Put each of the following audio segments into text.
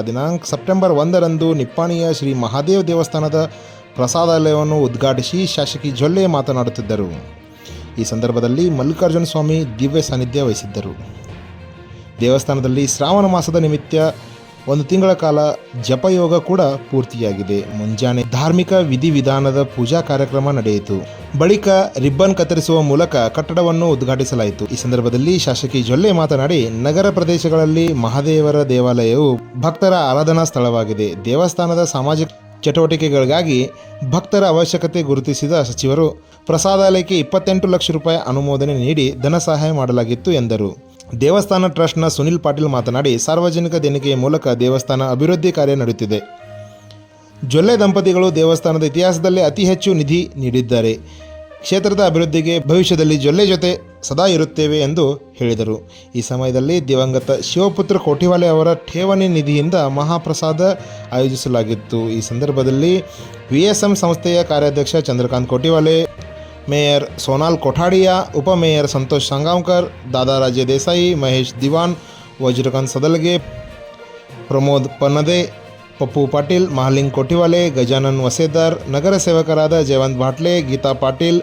ದಿನಾಂಕ ಸೆಪ್ಟೆಂಬರ್ ಒಂದರಂದು ನಿಪ್ಪಾಣಿಯ ಶ್ರೀ ಮಹಾದೇವ ದೇವಸ್ಥಾನದ ಪ್ರಸಾದಾಲಯವನ್ನು ಉದ್ಘಾಟಿಸಿ ಶಾಸಕಿ ಜೊಲ್ಲೆ ಮಾತನಾಡುತ್ತಿದ್ದರು. ಈ ಸಂದರ್ಭದಲ್ಲಿ ಮಲ್ಲಿಕಾರ್ಜುನ ಸ್ವಾಮಿ ದಿವ್ಯ ಸಾನ್ನಿಧ್ಯ ವಹಿಸಿದ್ದರು. ದೇವಸ್ಥಾನದಲ್ಲಿ ಶ್ರಾವಣ ಮಾಸದ ನಿಮಿತ್ತ ಒಂದು ತಿಂಗಳ ಕಾಲ ಜಪಯೋಗ ಕೂಡ ಪೂರ್ತಿಯಾಗಿದೆ. ಮುಂಜಾನೆ ಧಾರ್ಮಿಕ ವಿಧಿವಿಧಾನದ ಪೂಜಾ ಕಾರ್ಯಕ್ರಮ ನಡೆಯಿತು. ಬಳಿಕ ರಿಬ್ಬನ್ ಕತ್ತರಿಸುವ ಮೂಲಕ ಕಟ್ಟಡವನ್ನು ಉದ್ಘಾಟಿಸಲಾಯಿತು. ಈ ಸಂದರ್ಭದಲ್ಲಿ ಶಾಸಕಿ ಜೊಲ್ಲೆ ಮಾತನಾಡಿ, ನಗರ ಪ್ರದೇಶಗಳಲ್ಲಿ ಮಹಾದೇವರ ದೇವಾಲಯವು ಭಕ್ತರ ಆರಾಧನಾ ಸ್ಥಳವಾಗಿದೆ. ದೇವಸ್ಥಾನದ ಸಾಮಾಜಿಕ ಚಟುವಟಿಕೆಗಳಿಗಾಗಿ ಭಕ್ತರ ಅವಶ್ಯಕತೆ ಗುರುತಿಸಿದ ಸಚಿವರು, ಪ್ರಸಾದಾಲಯಕ್ಕೆ ಇಪ್ಪತ್ತೆಂಟು ಲಕ್ಷ ರೂಪಾಯಿ ಅನುಮೋದನೆ ನೀಡಿ ಧನ ಸಹಾಯ ಮಾಡಲಾಗಿತ್ತು ಎಂದರು. ದೇವಸ್ಥಾನ ಟ್ರಸ್ಟ್ನ ಸುನಿಲ್ ಪಾಟೀಲ್ ಮಾತನಾಡಿ, ಸಾರ್ವಜನಿಕ ದೇಣಿಗೆಯ ಮೂಲಕ ದೇವಸ್ಥಾನ ಅಭಿವೃದ್ಧಿ ಕಾರ್ಯ ನಡೆಯುತ್ತಿದೆ. ಜೊಲ್ಲೆ ದಂಪತಿಗಳು ದೇವಸ್ಥಾನದ ಇತಿಹಾಸದಲ್ಲೇ ಅತಿ ಹೆಚ್ಚು ನಿಧಿ ನೀಡಿದ್ದಾರೆ. ಕ್ಷೇತ್ರದ ಅಭಿವೃದ್ಧಿಗೆ ಭವಿಷ್ಯದಲ್ಲಿ ಜೊಲ್ಲೆ ಜೊತೆ ಸದಾ ಇರುತ್ತೇವೆ ಎಂದು ಹೇಳಿದರು. ಈ ಸಮಯದಲ್ಲಿ ದಿವಂಗತ ಶಿವಪುತ್ರ ಕೋಟಿವಾಲೆ ಅವರ ಠೇವಣಿ ನಿಧಿಯಿಂದ ಮಹಾಪ್ರಸಾದ ಆಯೋಜಿಸಲಾಗಿತ್ತು. ಈ ಸಂದರ್ಭದಲ್ಲಿ ವಿ ಸಂಸ್ಥೆಯ ಕಾರ್ಯಾಧ್ಯಕ್ಷ ಚಂದ್ರಕಾಂತ್ ಕೋಟಿವಾಲೆ मेयर सोनाल कोठाडिया उपमेयर संतोष सांगावकर दादाराजे देसाई महेश दिवान वज्रकांत सदलगे प्रमोद पनदे पप्पू पाटील महालिंग कोठीवाले गजानन वसेदार नगरसेवकराद जयवंत भाटले गीता पाटील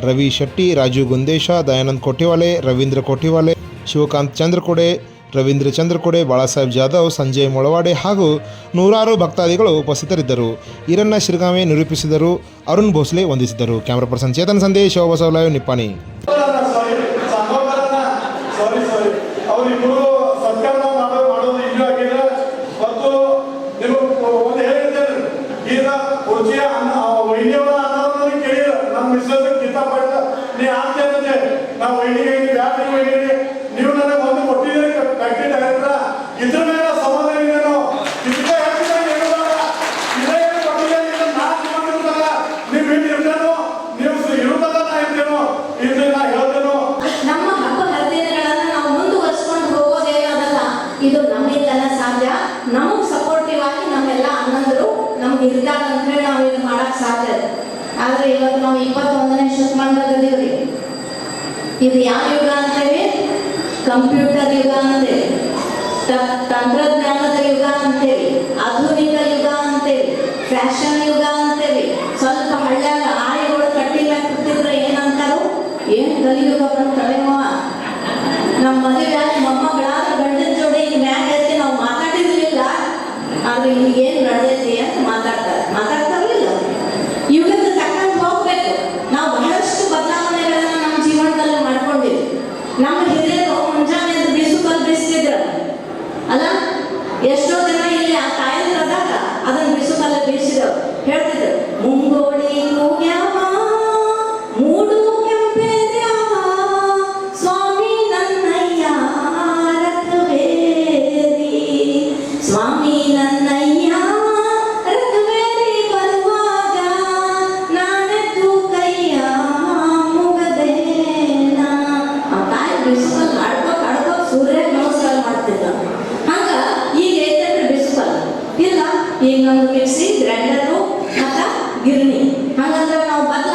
रवी शेट्टी राजू गुंदेशा दयानंद कोठीवाले रवींद्र कोठीवाले शिवकांत चंद्रकुडे ರವೀಂದ್ರ ಬಾಳಾ ಬಾಳಾಸಾಹೇಬ್ ಜಾಧವ್, ಸಂಜಯ್ ಮೊಳವಾಡೆ ಹಾಗೂ ನೂರಾರು ಭಕ್ತಾದಿಗಳು ಉಪಸ್ಥಿತರಿದ್ದರು. ಈರಣ್ಣ ಶಿರ್ಗಾಮೆ ನಿರೂಪಿಸಿದರು. ಅರುಣ್ ಭೋಸ್ಲೆ ವಂದಿಸಿದರು. ಕ್ಯಾಮರಾ ಪರ್ಸನ್ ಚೇತನ್ ಸಂದೇಶ್ ಶೋಭಸವಲಯ ನಿಪ್ಪಾಣಿ. ಒಂದು ಹೇಳಿದ್ದೇನೆ. ಈಗ ಕುರ್ಚಿಯ ಆದ್ರೆ ಇವತ್ತು ನಾವು ಇಪ್ಪತ್ತೊಂದನೇ ಶತಮಾನದಲ್ಲಿದ್ದೀವಿ ಇದು ಯಾವ ಯುಗ ಅಂತೇವೆ ಕಂಪ್ಯೂಟರ್ ಯುಗ ಅಂತೇವೆ ತಂತ್ರಜ್ಞಾನದ ಯುಗ ಅಂತೇವಿ ಆಧುನಿಕ ಯುಗ ಅಂತೇವಿ ಫ್ಯಾಷನ್ ಯುಗ ಅಂತೇವಿ ಸ್ವಲ್ಪ ಹಳ್ಳ್ಯಾಗ ಆಯಿಗಳು ಕಟ್ಟಿಲ್ಲ ಕೂತಿದ್ರೆ ಏನು ಏನ್ ಕಲಿಯುಗ ಬಂತವೇನೋ ನಮ್ಮ ಮದುವೆ ಮೊಮ್ಮಗಳಾದ ಗಂಡನ ಜೋಡಿ ಮ್ಯಾಗ ನಾವು ಮಾತಾಡಿರ್ಲಿಲ್ಲ. ಆದ್ರೆ ಈಗ ನಮ್ದು ಮಿಕ್ಸಿ ಗ್ರೈಂಡರು ಮತ್ತ ಗಿರಣಿ ಹಂಗಂದ್ರೆ ನಾವು ಬದಲ